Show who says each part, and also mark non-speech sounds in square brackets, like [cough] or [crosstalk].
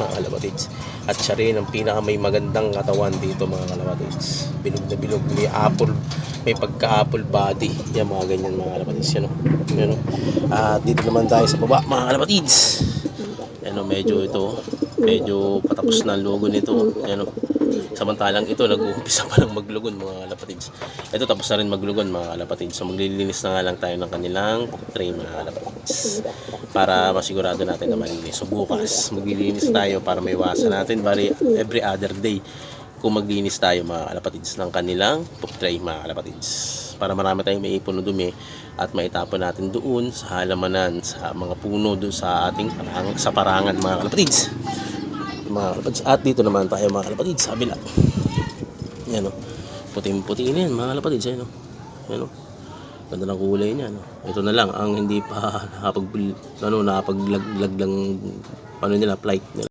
Speaker 1: mga kalapatids. At siya rin ang pinaka may magandang katawan dito mga kalapatids. Bilog na bilog, may apple, may pagka-apple body. Yan mga ganyan mga kalapatids. Yan o. Yan o. At dito naman tayo sa baba mga kalapatids. Yan o, medyo ito, medyo patapos na ang logo nito. Yan o. Samantalang ito, nag-uumpisa [laughs] pa lang maglugon mga kalapatids. Ito tapos na rin maglugon mga kalapatids. So maglilinis na nga lang tayo ng kanilang tray mga kalapatids. Para masigurado natin na malinis. So bukas, maglilinis tayo para may iwasan natin bali every other day kung maglinis tayo mga kalapatids ng kanilang poop tray mga kalapatids. Para marami tayong maipon na dumi at maitapon natin doon sa halamanan, sa mga puno doon sa ating parang, sa parangan mga kalapatids mga kalapatids. At dito naman tayo mga kalapatids sa kabila. Yan o. Puting-puti na yan mga kalapatids. Yan o. Yan o. Ganda ng kulay niya. No? Ito na lang ang hindi pa [laughs] nakapag, ano, nakapaglaglag lang ano nila, flight nila.